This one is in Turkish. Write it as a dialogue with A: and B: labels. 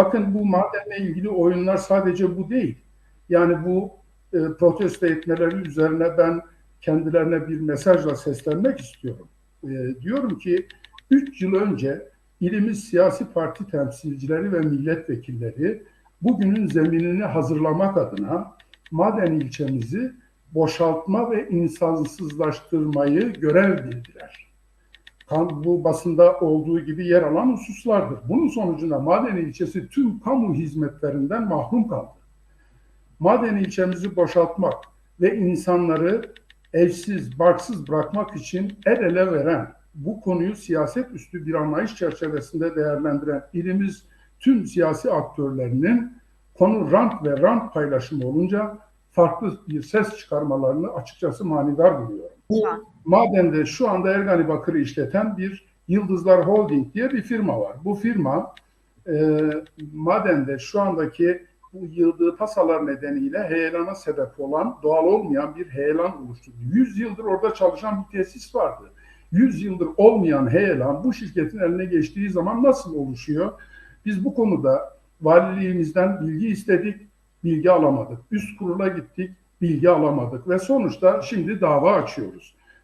A: Bakın bu madenle ilgili oyunlar sadece bu değil. Yani bu e, protesto etmeleri üzerine ben kendilerine bir mesajla seslenmek istiyorum. E, diyorum ki 3 yıl önce ilimiz siyasi parti temsilcileri ve milletvekilleri bugünün zeminini hazırlamak adına Maden ilçemizi boşaltma ve insansızlaştırmayı görev bildiler. Bu basında olduğu gibi yer alan hususlardır. Bunun sonucunda Maden ilçesi tüm kamu hizmetlerinden mahrum kaldı. Maden ilçemizi boşaltmak ve insanları evsiz, barksız bırakmak için el ele veren, bu konuyu siyaset üstü bir anlayış çerçevesinde değerlendiren ilimiz tüm siyasi aktörlerinin konu rant ve rant paylaşımı olunca farklı bir ses çıkarmalarını açıkçası manidar buluyorum. Bu madende şu anda Ergani Bakır'ı işleten bir Yıldızlar Holding diye bir firma var. Bu firma e, madende şu andaki bu yığdığı tasalar nedeniyle heyelana sebep olan doğal olmayan bir heyelan oluşturdu. 100 yıldır orada çalışan bir tesis vardı. 100 yıldır olmayan heyelan bu şirketin eline geçtiği zaman nasıl oluşuyor? Biz bu konuda valiliğimizden bilgi istedik, bilgi alamadık. Üst kurula gittik, bilgi alamadık ve sonuçta şimdi dava açıyoruz.